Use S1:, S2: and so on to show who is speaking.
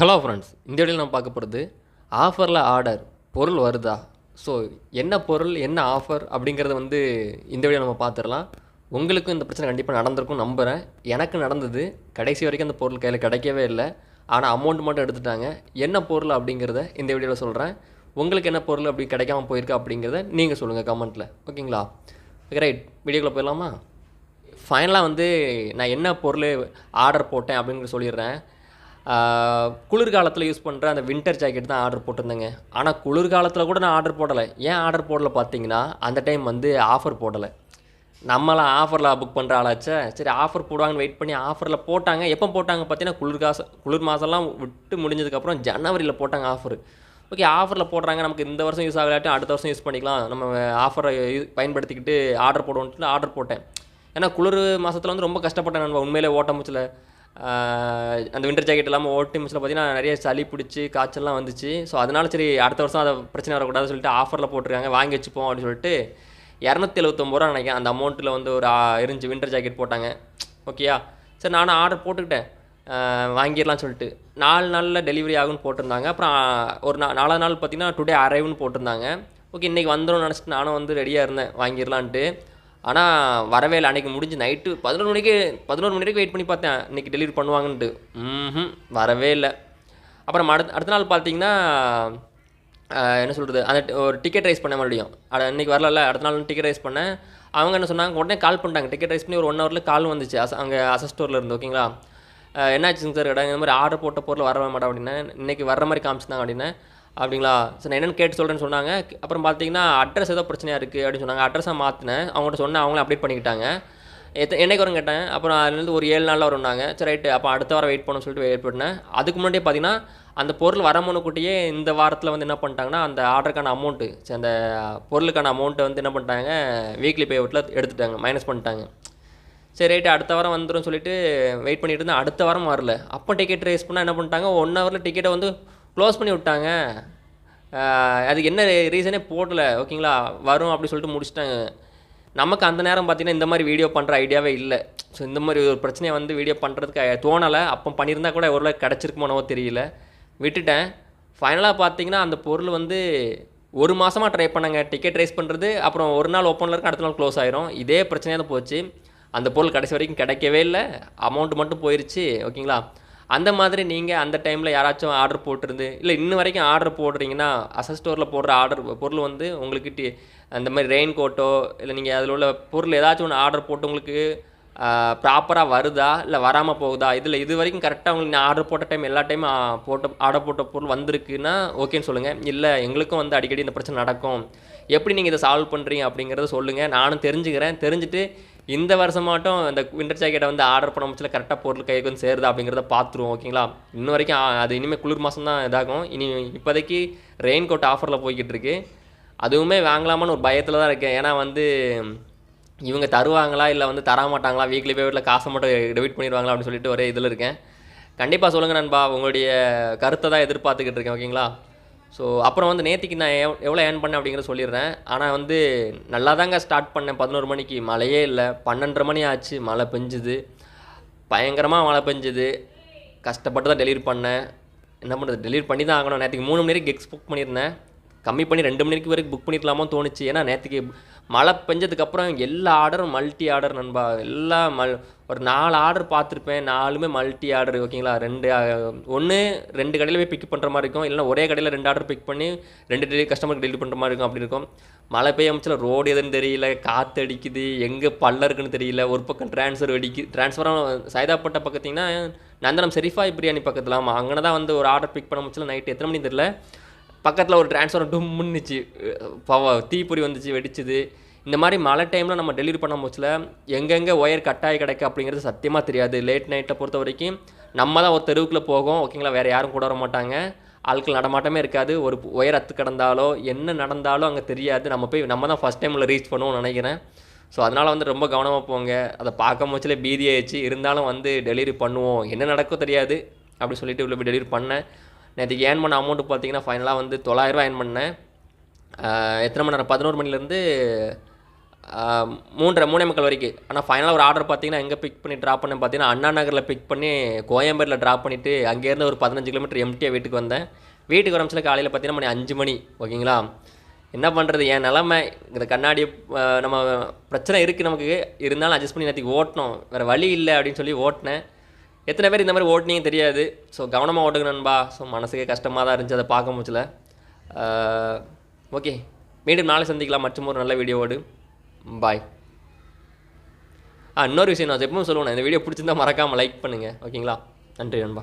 S1: Hello friends இந்த வீடியோவில் நம்ம பார்க்க போகிறது ஆஃபரில் ஆர்டர் பொருள் வருதா? ஸோ என்ன பொருள் என்ன ஆஃபர் அப்படிங்கிறத வந்து இந்த வீடியோ நம்ம பார்த்துடலாம். உங்களுக்கும் இந்த பிரச்சனை கண்டிப்பாக நடந்திருக்கும் நம்புகிறேன் எனக்கு நடந்தது. கடைசி வரைக்கும் அந்த பொருள் கையில் கிடைக்கவே இல்லை. ஆனால் அமௌண்ட் மட்டும் எடுத்துட்டாங்க. என்ன பொருள் அப்படிங்கிறத இந்த வீடியோவில் சொல்கிறேன் உங்களுக்கு என்ன பொருள் அப்படி கிடைக்காம போயிருக்கா அப்படிங்கிறத நீங்கள் சொல்லுங்கள் கமெண்ட்டில் ஓகேங்களா? ரைட் வீடியோக்குள்ளே போயிடலாமா? ஃபைனலாக வந்து நான் என்ன பொருள் ஆர்டர் போட்டேன் அப்படிங்கிற சொல்லிடுறேன். குளிர்காலத்தில் யூஸ் பண்ணுற அந்த வின்டர் ஜாக்கெட் தான் ஆர்டர் போட்டிருந்தேங்க. ஆனால் குளிர்காலத்தில் கூட நான் ஆர்டர் போடலை. ஏன் ஆர்டர் போடலை பார்த்தீங்கன்னா அந்த டைம் வந்து ஆஃபர் போடலை. நம்மளாம் ஆஃபரில் புக் பண்ணுற ஆளாச்சே. சரி ஆஃபர் போடுவாங்கன்னு வெயிட் பண்ணி ஆஃபரில் போட்டாங்க. எப்போ போட்டாங்க பார்த்தீங்கன்னா குளிர்காச குளிர் மாதம்லாம் விட்டு முடிஞ்சதுக்கப்புறம் ஜனவரியில் போட்டாங்க ஆஃபர் ஓகே ஆஃபரில் போடுறாங்க. நமக்கு இந்த வருஷம் யூஸ் ஆகலாட்டி அடுத்த வருஷம் யூஸ் பண்ணிக்கலாம். நம்ம ஆஃபரை பயன்படுத்திக்கிட்டு ஆர்டர் போடுவோன்ட்டு ஆர்டர் போட்டேன். ஏன்னா குளிர் மாதத்தில் வந்து ரொம்ப கஷ்டப்பட்டேன் நம்ம உண்மையிலே ஓட்ட மூச்சில் அந்த வின்டர் ஜாக்கெட் இல்லாமல் ஓட்டி மிஷில் பார்த்தீங்கன்னா நிறைய சளி பிடிச்சி காய்ச்சல்லாம் வந்துச்சு. ஸோ அதனால சரி அடுத்த வருஷம் அதை பிரச்சனை வரக்கூடாதுன்னு சொல்லிட்டு ஆஃபரில் போட்டிருக்காங்க. வாங்கி வச்சுப்போம் அப்படின்னு சொல்லிட்டு இரநூத்தி எழுபத்தொம்பது ரூபா நினைக்கிறேன் அந்த அமௌண்ட்டில் வந்து ஒரு இருந்துச்சு வின்டர் ஜாக்கெட் போட்டாங்க. ஓகேயா சரி நானும் ஆர்டர் போட்டுக்கிட்டேன். வாங்கிடலாம்னு சொல்லிட்டு. நாலு நாளில் டெலிவரி ஆகும்னு போட்டிருந்தாங்க. அப்புறம் ஒரு நா நாலாவது நாள் பார்த்தீங்கன்னா டுடே அரைவ்னு போட்டிருந்தாங்க. ஓகே இன்றைக்கி வந்துடும் நினச்சிட்டு நானும் வந்து ரெடியாக இருந்தேன். வாங்கிடலான்ட்டு ஆனால் வரவே இல்லை அன்றைக்கி முடிஞ்சு நைட்டு பதினொரு மணிக்கு பதினோரு மணி வரைக்கும் வெயிட் பண்ணி பார்த்தேன். இன்றைக்கி டெலிவரி பண்ணுவாங்கன்ட்டு. ம் வரவே இல்லை. அப்புறம் அடுத்த அடுத்த நாள் பார்த்தீங்கன்னா என்ன சொல்கிறது அந்த ஒரு டிக்கெட் ரைஸ் பண்ண மறுபடியும். அட இன்றைக்கி வரல அடுத்த நாள் டிக்கெட் ரைஸ் பண்ணேன். அவங்க என்ன சொன்னாங்க உடனே கால் பண்ணிட்டாங்க. டிக்கெட் ரைஸ் பண்ணி ஒரு ஒன் ஹவரில் கால் வந்துச்சு. அஸ் அங்கே அசஸ் ஸ்டோரில் இருந்து ஓகேங்களா என்னாச்சுங்க சார் கடை இந்த மாதிரி ஆர்டர் போட்ட பொருள் வரவே மாட்டேன் அப்படின்னா இன்றைக்கி வர்ற மாதிரி காமிச்சிருந்தாங்க அப்படின்னா அப்படிங்களா? சரி நான் என்னென்னு கேட்டு சொல்கிறேன்னு சொன்னாங்க. அப்புறம் பார்த்தீங்கன்னா அட்ரஸ் ஏதோ பிரச்சனையாக இருக்குது அப்படின்னு சொன்னாங்க. அட்ரஸை மாற்றினேன் அவங்கள்ட்ட சொன்னேன். அவங்களே அப்டேட் பண்ணிக்கிட்டாங்க. எத்த என்னைக்கு வரும் கேட்டேன். அப்புறம் அதுலேருந்து ஒரு ஏழு நாளில் வரும்னாங்க. சரி ரைட்டு அப்போ அடுத்த வாரம் வெயிட் பண்ணணும்னு சொல்லிட்டு வெயிட் பண்ணேன் அதுக்கு முன்னாடியே பார்த்தீங்கன்னா அந்த பொருள் வர முன்னுக்கூட்டியே இந்த வாரத்தில் வந்து என்ன பண்ணிட்டாங்கன்னா அந்த ஆர்டருக்கான அமௌண்ட்டு அந்த பொருளுக்கான அமௌண்ட்டை வந்து என்ன பண்ணிட்டாங்க வீக்லி பே அவுட்டில் எடுத்துட்டாங்க. மைனஸ் பண்ணிட்டாங்க. சரி ரைட்டு அடுத்த வாரம் வந்துடும் சொல்லிட்டு வெயிட் பண்ணிட்டு இருந்தேன். அடுத்த வாரம் வரல. அப்போ டிக்கெட் ரேஸ் பண்ணால் என்ன பண்ணிட்டாங்க? ஒன் ஹவரில் டிக்கெட்டை வந்து க்ளோஸ் பண்ணி விட்டாங்க. அதுக்கு என்ன ரீசனே போடல. ஓகேங்களா? வரும் அப்படி சொல்லிட்டு முடிச்சிட்டாங்க. நமக்கு அந்த நேரம் பார்த்தீங்கன்னா இந்த மாதிரி வீடியோ பண்ணுற ஐடியாவே இல்லை. ஸோ இந்த மாதிரி ஒரு பிரச்சனையை வந்து வீடியோ பண்ணுறதுக்கு தோணலை. அப்போ பண்ணியிருந்தா கூட ஒரு கிடச்சிருக்குமோனவோ தெரியல. விட்டுட்டேன். ஃபைனலாக பார்த்தீங்கன்னா அந்த பொருள் வந்து ஒரு மாதமாக ட்ரை பண்ணாங்க. டிக்கெட் ரைஸ் பண்ணுறது அப்புறம் ஒரு நாள் ஓப்பனில் இருக்கும் அடுத்த நாள் க்ளோஸ் ஆயிரும். இதே பிரச்சனையாக தான் போச்சு. அந்த பொருள் கடைசி வரைக்கும் கிடைக்கவே இல்லை. அமௌண்ட் மட்டும் போயிடுச்சு ஓகேங்களா? அந்த மாதிரி நீங்கள் அந்த டைமில் யாராச்சும் ஆர்டர் போட்டிருந்து இல்லை இன்ன வரைக்கும் ஆர்டர் போடுறீங்கன்னா அசஸ் ஸ்டோரில் போடுற ஆர்டர் பொருள் வந்து உங்களுக்கு டி- அந்த மாதிரி ரெயின் கோட்டோ இல்லை நீங்கள் அதில் உள்ள பொருள் ஏதாச்சும் ஒன்று ஆர்டர் போட்டு உங்களுக்கு ப்ராப்பராக வருதா இல்லை வராமல் போகுதா இதில் இது வரைக்கும் கரெக்டாக உங்களுக்கு நான் ஆர்டர் போட்ட டைம் எல்லா டைமும் போட்ட ஆர்டர் போட்ட பொருள் வந்திருக்குன்னா ஓகேன்னு சொல்லுங்கள் இல்லை எங்களுக்கும் வந்து அடிக்கடி இந்த பிரச்சனை நடக்கும். எப்படி நீங்கள் இதை சால்வ் பண்ணுறீங்க அப்படிங்கிறத சொல்லுங்கள் நானும் தெரிஞ்சுக்கிறேன். தெரிஞ்சுட்டு இந்த வருஷம் மட்டும் இந்த வின்டர் ஜாக்கெட்டை வந்து ஆர்டர் பண்ண முடிச்சல கரெக்டாக பொருள் கைக்கு வந்து சேருதா அப்படிங்கிறத பார்த்துருவோம் ஓகேங்களா? இன்ன வரைக்கும் அது இனிமேல் குளிர் மாதம் தான் இதாகும். இனி இப்போதைக்கு ரெயின் கோட் ஆஃபரில் போய்கிட்டு இருக்கு. அதுவுமே வாங்கலாமான்னு ஒரு பயத்தில் தான் இருக்கேன். ஏன்னா வந்து இவங்க தருவாங்களா இல்லை வந்து தரமாட்டாங்களா வீக்லி வீக்லி பேமெண்ட்டில் காசை மட்டும் டெபிட் பண்ணிடுவாங்களா அப்படின்னு சொல்லிட்டு ஒரே இதில் இருக்கேன். கண்டிப்பாக சொல்லுங்கள் நண்பா உங்களுடைய கருத்தை தான் எதிர்பார்த்துக்கிட்டு இருக்கேன் ஓகேங்களா? ஸோ அப்புறம் வந்து நேற்றுக்கு நான் எவ் எவ்வளோ ஏர்ன் பண்ணேன் அப்படிங்கிற சொல்லிடுறேன். ஆனால் வந்து நல்லா தாங்க ஸ்டார்ட் பண்ணேன். பதினோரு மணிக்கு. மழையே இல்லை. பன்னெண்டரை மணி ஆச்சு. மழை பெஞ்சுது. பயங்கரமாக மழை பெஞ்சுது. கஷ்டப்பட்டு தான் டெலிவரி பண்ணேன். என்ன பண்ணுறது டெலிவரி பண்ணி தான் ஆகணும். நேற்றுக்கு மூணு மணி நேரம் கெக்ஸ் புக் பண்ணியிருந்தேன். கம்மி பண்ணி ரெண்டு மணிக்கு வரைக்கும் புக் பண்ணிக்கலாமோ தோணுச்சு. ஏன்னா நேற்றுக்கு மழை பெஞ்சதுக்கப்புறம் எல்லா ஆர்டரும் மல்டி ஆர்டர் நண்பா. எல்லா மல் ஒரு நாலு ஆர்டர் பார்த்துருப்பேன். நாலுமே மல்டி ஆர்டர் ஓகேங்களா? ரெண்டு ஒன்று ரெண்டு கடையில் போய் பிக் பண்ணுற மாதிரி இருக்கும். இல்லைன்னா ஒரே கடையில் ரெண்டு ஆர்டர் பிக் பண்ணி ரெண்டு டெலிவரி கஸ்டமருக்கு டெலிவரி பண்ணுற மாதிரி இருக்கும். அப்படி இருக்கும். மழை பெய்ய அமைச்சில் ரோடு எதுன்னு தெரியல. காற்று அடிக்குது. எங்கே பள்ளம் இருக்குன்னு தெரியல. ஒரு பக்கம் ட்ரான்ஸ்ஃபர் அடிக்கு ட்ரான்ஸ்ஃபரும் சைதாப்பட்ட பக்கத்திங்கன்னா நந்தனம் செரிஃபாய் பிரியாணி பக்கத்தில். ஆமாம் அங்கே தான் வந்து ஒரு ஆர்டர் பிக் பண்ண முடிச்சல நைட்டு எத்தனை மணி தெரியல. பக்கத்தில் ஒரு டிரான்ஸ்ஃபர் டும்முன்னுச்சு. பவ தீப்பொறி வந்துச்சு வெடிச்சுது. இந்த மாதிரி மழை டைமில் நம்ம டெலிவரி பண்ண முச்சில் எங்கெங்கே ஒயர் கட்டாயி கிடைக்கு அப்படிங்கிறது சத்தியமாக தெரியாது. லேட் நைட்டை பொறுத்த வரைக்கும் நம்ம தான் ஒரு தெருவுக்குள்ளே போகும். ஓகேங்களா வேறு யாரும் கூட வர மாட்டாங்க. ஆட்கள் நடமாட்டமே இருக்காது. ஒரு ஒயர் அத்து கிடந்தாலோ என்ன நடந்தாலும் அங்கே தெரியாது. நம்ம போய் நம்ம தான் ஃபஸ்ட் டைமில் ரீச் பண்ணுவோம்னு நினைக்கிறேன். ஸோ அதனால் வந்து ரொம்ப கவனமாக போங்க. அதை பார்க்க முச்சில் பீதி ஆயிடுச்சு இருந்தாலும் வந்து டெலிவரி பண்ணுவோம். என்ன நடக்கும் தெரியாது. அப்படி சொல்லிட்டு இவ்வளோ டெலிவரி பண்ணேன். நேற்றுக்கு ஏர்ன் பண்ண அமௌண்ட்டு பார்த்தீங்கன்னா ஃபைனலாக வந்து தொள்ளாயிரரூவா ஏர்ன் பண்ணேன். எத்தனை மணி நேரம்? பதினோரு மணிலேருந்து மூன்றரை மூணே மக்கள் வரைக்கும். ஆனால் ஃபைனலாக ஒரு ஆர்டர் பார்த்தீங்கன்னா எங்கே பிக் பண்ணி ட்ராப் பண்ணேன் பார்த்தீங்கன்னா அண்ணா நகரில் பிக் பண்ணி கோயம்பேட்டில் ட்ராப் பண்ணிவிட்டு அங்கேருந்து ஒரு பதினஞ்சு கிலோமீட்டர் எம்டியாக வீட்டுக்கு வந்தேன். வீட்டுக்கு வரமிச்சில் காலையில் பார்த்தீங்கன்னா மணி அஞ்சு மணி ஓகேங்களா? என்ன பண்ணுறது என் நிலமை இந்த கண்ணாடி நம்ம பிரச்சனை இருக்குது நமக்கு. இருந்தாலும் அட்ஜஸ்ட் பண்ணி நேற்றுக்கு ஓட்டணும். வேறு வழி இல்லை அப்படின்னு சொல்லி ஓட்டினேன். எத்தனை பேர் இந்த மாதிரி ஓட்டுனீங்க தெரியாது. ஸோ கவனமாக ஓட்டுங்க நண்பா. ஸோ மனசுக்கே கஷ்டமாக தான் இருந்துச்சு அதை பார்க்க முடியல. ஓகே மீண்டும் நாளை சந்திக்கலாம். மற்றும் ஒரு நல்ல வீடியோவோடு. பாய் ஆ இன்னொரு விஷயம் நான் எப்பவும் சொல்லுவேன். இந்த வீடியோ பிடிச்சிருந்தா மறக்காமல் லைக் பண்ணுங்கள் ஓகேங்களா நன்றி நண்பா.